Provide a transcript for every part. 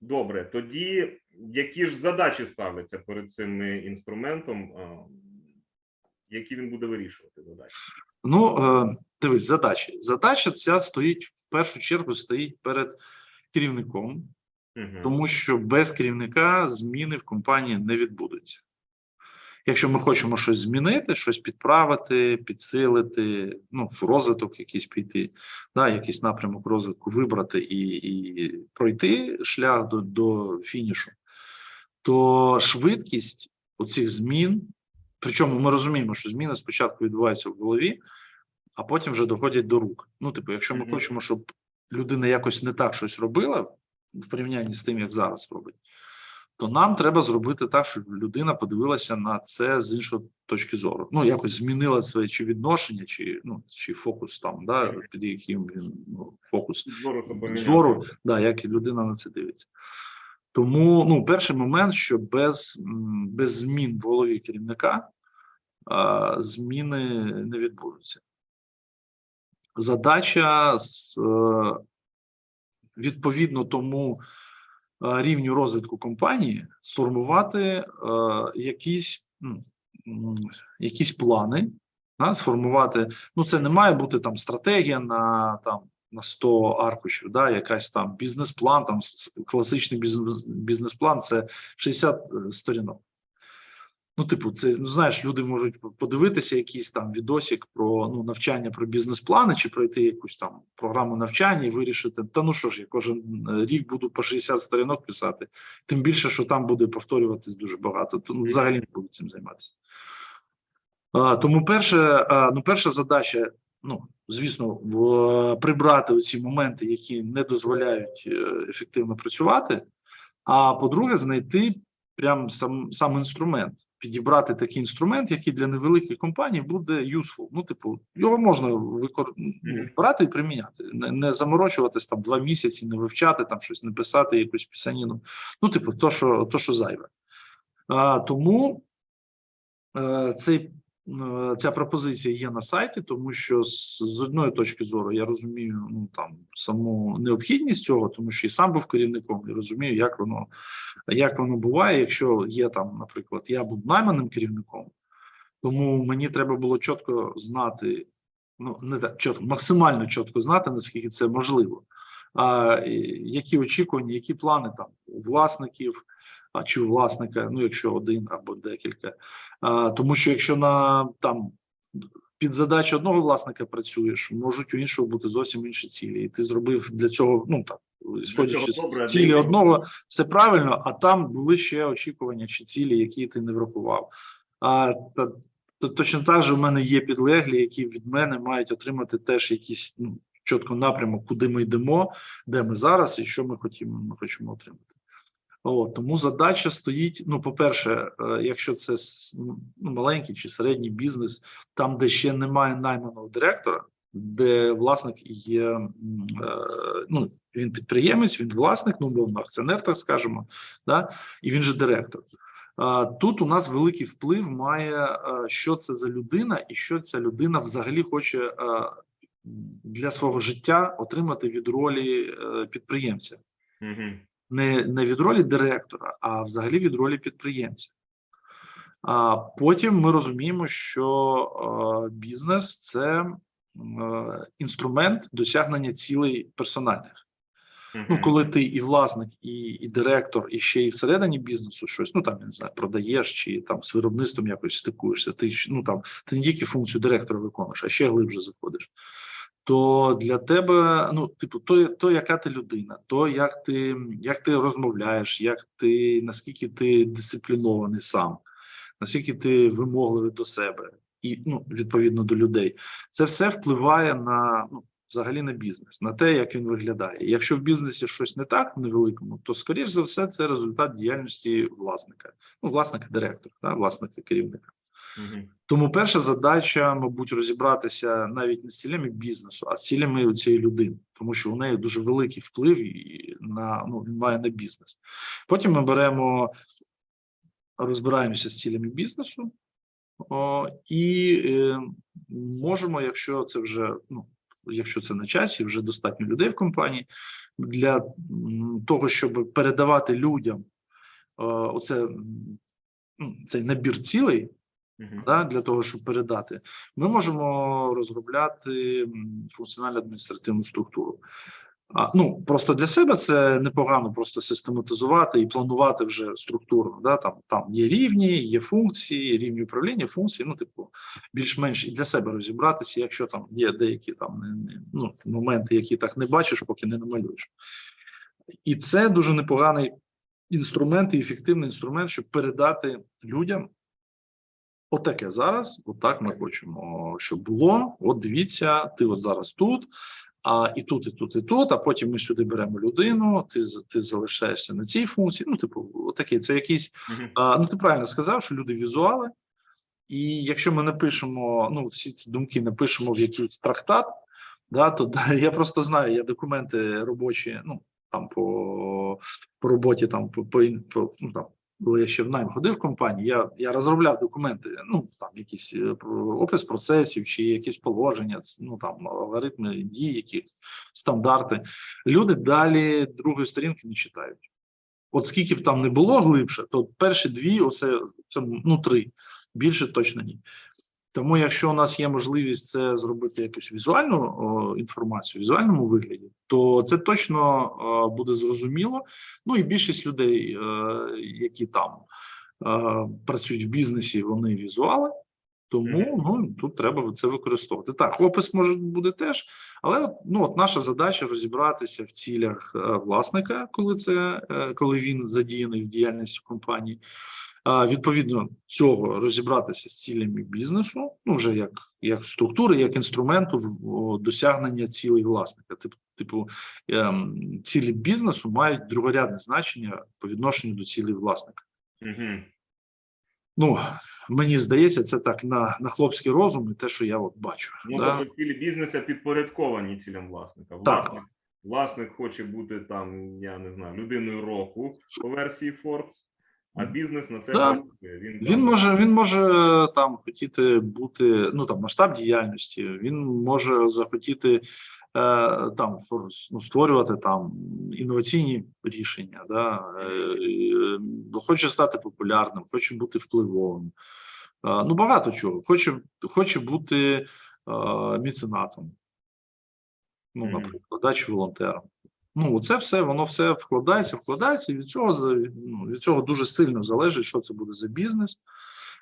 Добре, тоді які ж задачі ставляться перед цим інструментом, які він буде вирішувати задачі? Ну, е, дивись, задачі. Задача ця стоїть в першу чергу стоїть перед керівником, Тому що без керівника зміни в компанії не відбудуться. Якщо ми хочемо щось змінити, щось підправити, підсилити, ну, в розвиток якийсь піти, да, якийсь напрямок розвитку вибрати і, і пройти шлях до, до фінішу, то швидкість оцих змін, причому ми розуміємо, що зміни спочатку відбуваються в голові, а потім вже доходять до рук. Ну, типу, якщо ми Мгм. хочемо, щоб людина якось не так щось робила в порівнянні з тим, як зараз робить, то нам треба зробити так, щоб людина подивилася на це з іншої точки зору. Ну, якось змінила своє чи відношення, чи ну чи фокус там, да, під яким він ну, фокус Зору зору, да, як людина на це дивиться. Тому ну, перший момент, що без, без змін в голові керівника а, зміни не відбудуться. Задача з, е, відповідно тому е, рівню розвитку компанії сформувати е, якісь, якісь плани, да, сформувати. Ну, це не має бути там стратегія на там на 100 аркушів, да, якась там бізнес-план, там класичний бізнес, бізнес-план це 60 сторінок. Ну, типу, це ну знаєш, люди можуть подивитися якийсь там відосик про ну навчання про бізнес-плани чи пройти якусь там програму навчання і вирішити. Та ну що ж, я кожен е, рік буду по 60 сторінок писати. Тим більше, що там буде повторюватись дуже багато. То ну, взагалі не буду цим займатися. А, тому перше, а, ну, перша задача, ну звісно, в, прибрати ці моменти, які не дозволяють е, ефективно працювати. А по-друге, знайти прям сам, сам інструмент, підібрати такий інструмент, який для невеликих компаній буде useful. Ну, типу, його можна викор... ну, брати і приміняти, не, не заморочуватись там два місяці, не вивчати там щось, не писати якусь пісаніну. Ну, типу, то, що, то, що зайве. А, тому е, цей ця пропозиція є на сайті, тому що з, з одної точки зору я розумію ну там саму необхідність цього, тому що і сам був керівником, і розумію, як воно як воно буває, якщо є там, наприклад, я був найманим керівником, тому мені треба було чітко знати, ну не так чітко, максимально чітко знати, наскільки це можливо. А які очікування, які плани там у власників, чи у власника, ну якщо один або декілька. Тому що якщо на там під задачу одного власника працюєш, можуть у іншого бути зовсім інші цілі, і ти зробив для цього, ну так сходячи з цілі одного, все правильно, а там були ще очікування чи цілі, які ти не врахував. А та, то точно так же в мене є підлеглі, які від мене мають отримати теж якийсь ну, чітко напрямок, куди ми йдемо, де ми зараз і що ми хотімо, ми хочемо отримати. От, тому задача стоїть: ну, по-перше, е, якщо це ну, маленький чи середній бізнес, там, де ще немає найманого директора, де власник є, е, ну, він підприємець, він власник, ну, мовно, акціонер, так скажемо, да, і він же директор. Тут у нас великий вплив має, е, що це за людина, і що ця людина взагалі хоче для свого життя отримати від ролі підприємця Мгм. Не, не від ролі директора, а взагалі від ролі підприємця. А потім ми розуміємо, що бізнес це інструмент досягнення цілей персональних. Ну, коли ти і власник, і, і директор, і ще й всередині бізнесу щось, ну там я не знаю, продаєш чи там з виробництвом якось стикуєшся. Ти ну там ти не тільки функцію директора виконуєш, а ще глибше заходиш. То для тебе, ну, типу, то, то яка ти людина, то як ти, як ти розмовляєш, як ти наскільки ти дисциплінований сам, наскільки ти вимогливий до себе і ну, відповідно до людей, це все впливає на ну, взагалі на бізнес, на те, як він виглядає. Якщо в бізнесі щось не так невеликому, то скоріш за все це результат діяльності власника, ну власника директора, да, власника керівника. Мгм. Тому перша задача, мабуть, розібратися навіть не з цілями бізнесу, а з цілями цієї людини, тому що у неї дуже великий вплив і на ну він має на бізнес. Потім ми беремо, розбираємося з цілями бізнесу, о, і е, можемо, якщо це вже ну, якщо це на часі, вже достатньо людей в компанії для того, щоб передавати людям оце ну, цей набір цілей. Да, для того, щоб передати, ми можемо розробляти м, функціонально адміністративну структуру. А, ну просто для себе це непогано просто систематизувати і планувати вже структурно. Да, там, там є рівні, є функції, рівні управління, функції. Ну, типу, більш-менш і для себе розібратися, якщо там є деякі там ну, моменти, які так не бачиш, поки не намалюєш. І це дуже непоганий інструмент і ефективний інструмент, щоб передати людям Отаке зараз, отак ми хочемо, щоб було. От дивіться, ти от зараз тут, а і тут, і тут, і тут. А потім ми сюди беремо людину. Ти ти залишаєшся на цій функції. Ну, типу, отакий. Це якийсь. А, ну, ти правильно сказав, що люди візуали. І якщо ми напишемо, ну всі ці думки напишемо в якийсь трактат, да, то да, я просто знаю, є документи робочі, ну там по, по роботі, там по, по, по ну, там, коли я ще в найм ходив в компанії, я, я розробляв документи, ну там якісь е, опис процесів чи якісь положення, ну там алгоритми дій, які стандарти. Люди далі другої сторінки не читають. От скільки б там не було глибше, то перші дві, оце це ну три. Більше точно ні. Тому, якщо у нас є можливість це зробити якусь візуальну о, інформацію, в візуальному вигляді, то це точно е, буде зрозуміло. Ну і більшість людей, е, які там е, працюють в бізнесі, вони візуали. Тому ну тут треба це використовувати. Так, опис може буде теж, але ну от наша задача розібратися в цілях власника, коли це коли він задіяний в діяльності компанії. Відповідно цього розібратися з цілями бізнесу, ну вже як, як структури, як інструменту досягнення цілей власника. Тип, типу, ем, цілі бізнесу мають другорядне значення по відношенню до цілей власника. Мгм. Ну мені здається, це так на, на хлопський розум, і те, що я от бачу. Ну, да? тобто цілі бізнесу підпорядковані цілям власника. Так. Власник хоче бути там, я не знаю, людиною року по версії Forbes, а бізнес на це Да. Він, Він там- може, він може там хотіти бути, ну там масштаб діяльності. Він може захотіти е, там ну, створювати там інноваційні рішення, да, е, е, хоче стати популярним, хоче бути впливовим. Е, ну багато чого. Хоче, хоче бути е, меценатом. Ну, наприклад, да, чи волонтером. Ну, це все, воно все вкладається, вкладається, від цього ну, від цього дуже сильно залежить, що це буде за бізнес,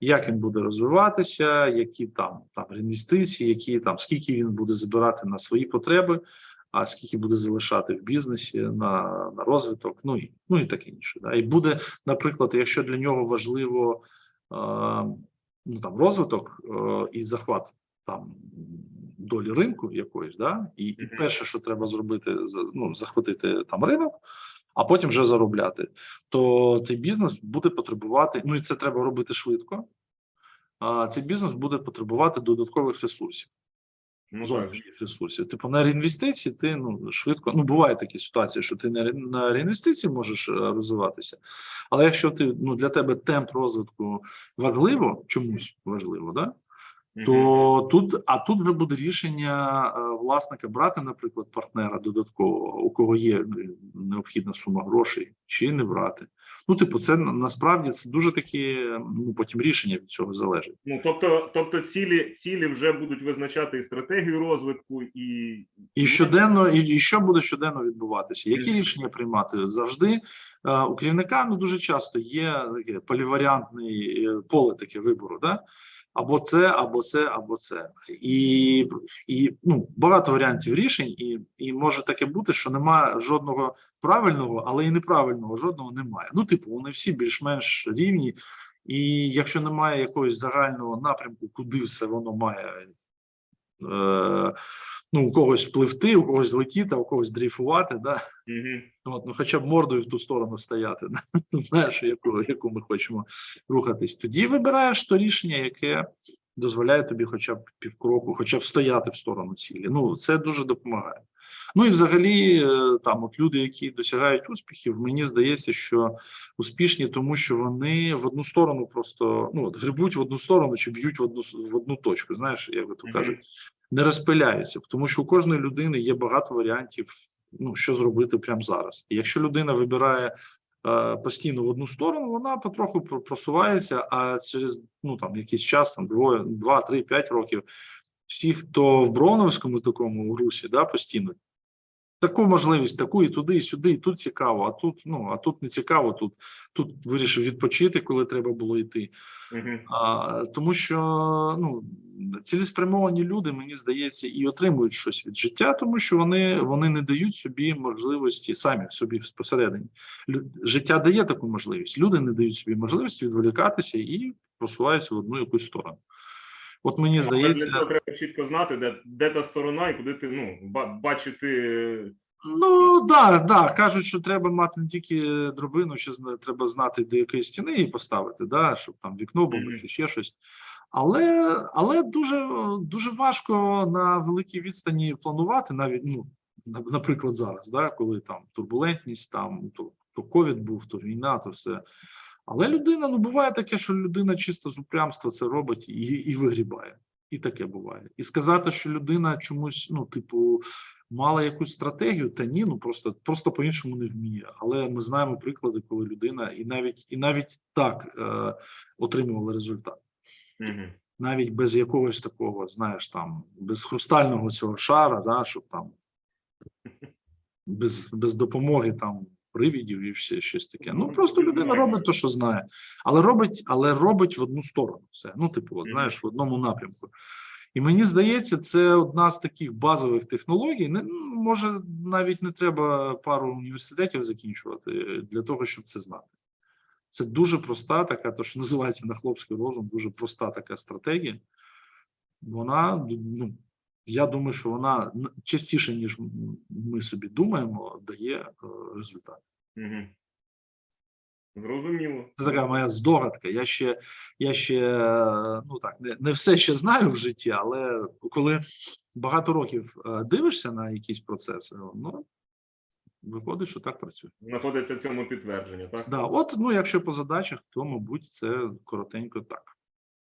як він буде розвиватися, які там там інвестиції, які там скільки він буде збирати на свої потреби, а скільки буде залишати в бізнесі на, на розвиток, ну і ну і таке інше. Да. І буде, наприклад, якщо для нього важливо е, ну там розвиток е, і захват там долі ринку якоїсь, да, і, і перше, що треба зробити, ну, захватити там ринок, а потім вже заробляти, то цей бізнес буде потребувати, ну і це треба робити швидко. А цей бізнес буде потребувати додаткових ресурсів, Ну, зовнішніх ресурсів. Типу на реінвестиції ти ну швидко. Ну бувають такі ситуації, що ти на, ре- на реінвестиції можеш е, розвиватися. Але якщо ти ну для тебе темп розвитку важливо, чомусь важливо, да? То тут, а тут вже буде рішення е, власника брати, наприклад, партнера додаткового, у кого є е, необхідна сума грошей, чи не брати. Ну, типу, це насправді це дуже такі ну потім рішення від цього залежить. Ну, тобто, тобто цілі, цілі вже будуть визначати і стратегію розвитку, і І щоденно, і, і що буде щоденно відбуватися? Які рішення приймати завжди е, у керівника? Ну дуже часто є таке поліваріантний поле таке вибору, да? Або це, або це, або це, і, і ну багато варіантів рішень, і, і може таке бути, що немає жодного правильного, але і неправильного жодного немає. Ну, типу, вони всі більш-менш рівні, і якщо немає якогось загального напрямку, куди все воно має ну, у когось пливти, у когось летіти, а у когось дрейфувати. Да? От, ну, хоча б мордою в ту сторону стояти, знаєш, яку, яку ми хочемо рухатись. Тоді вибираєш то рішення, яке дозволяє тобі хоча б півкроку, хоча б стояти в сторону цілі. Ну, це дуже допомагає. Ну і взагалі, е, там, от люди, які досягають успіхів, мені здається, що успішні, тому що вони в одну сторону просто ну, от, грибуть в одну сторону чи б'ють в одну в одну точку. Знаєш, як то кажуть, не розпиляються, тому що у кожної людини є багато варіантів, ну що зробити прямо зараз. І якщо людина вибирає е, постійно в одну сторону, вона потроху просувається, а через ну там якийсь час, там двоє, два, три, п'ять років, всі, хто в броновському такому русі, да, постійно. Таку можливість, таку і туди, і сюди, і тут цікаво, а тут ну а тут не цікаво. Тут тут вирішив відпочити, коли треба було йти. Мгм. А, тому що ну цілеспрямовані люди, мені здається, і отримують щось від життя, тому що вони, вони не дають собі можливості самі собі посередині. Життя дає таку можливість. Люди не дають собі можливості відволікатися і просуваються в одну якусь сторону. От мені здається, для цього треба чітко знати, де, де та сторона і куди ти ну, бачити. Ну да, да, кажуть, що треба мати не тільки дробину, ще треба знати, до якої стіни її поставити, да, щоб там вікно було Мгм. чи ще щось. Але, але дуже, дуже важко на великій відстані планувати, навіть ну, наприклад, зараз, да, коли там турбулентність, там то, то ковід був, то війна, то все. Але людина, ну буває таке, що людина чисто з упрямства це робить і, і вигрібає. І таке буває. І сказати, що людина чомусь, ну, типу, мала якусь стратегію, та ні, ну просто просто по-іншому не вміє. Але ми знаємо приклади, коли людина і навіть і навіть так е, отримувала результат, Мгм. навіть без якогось такого, знаєш, там без хрустального цього шара, да, щоб там без, без допомоги там привідів і все щось таке. Ну просто людина робить те, що знає, але робить, але робить в одну сторону все. Ну, типу, от, знаєш, в одному напрямку. І мені здається, це одна з таких базових технологій. Не ну, може навіть не треба пару університетів закінчувати для того, щоб це знати. Це дуже проста така, то що називається на хлопський розум, дуже проста така стратегія. Вона ну, я думаю, що вона частіше, ніж ми собі думаємо, дає е, результат. Мгм. Зрозуміло. Це така моя здогадка. Я ще, я ще ну так, не, не все ще знаю в житті, але коли багато років е, дивишся на якісь процеси, ну виходить, що так працює. Знаходиться цьому підтвердження, так? Да, от, ну, якщо по задачах, то мабуть це коротенько так.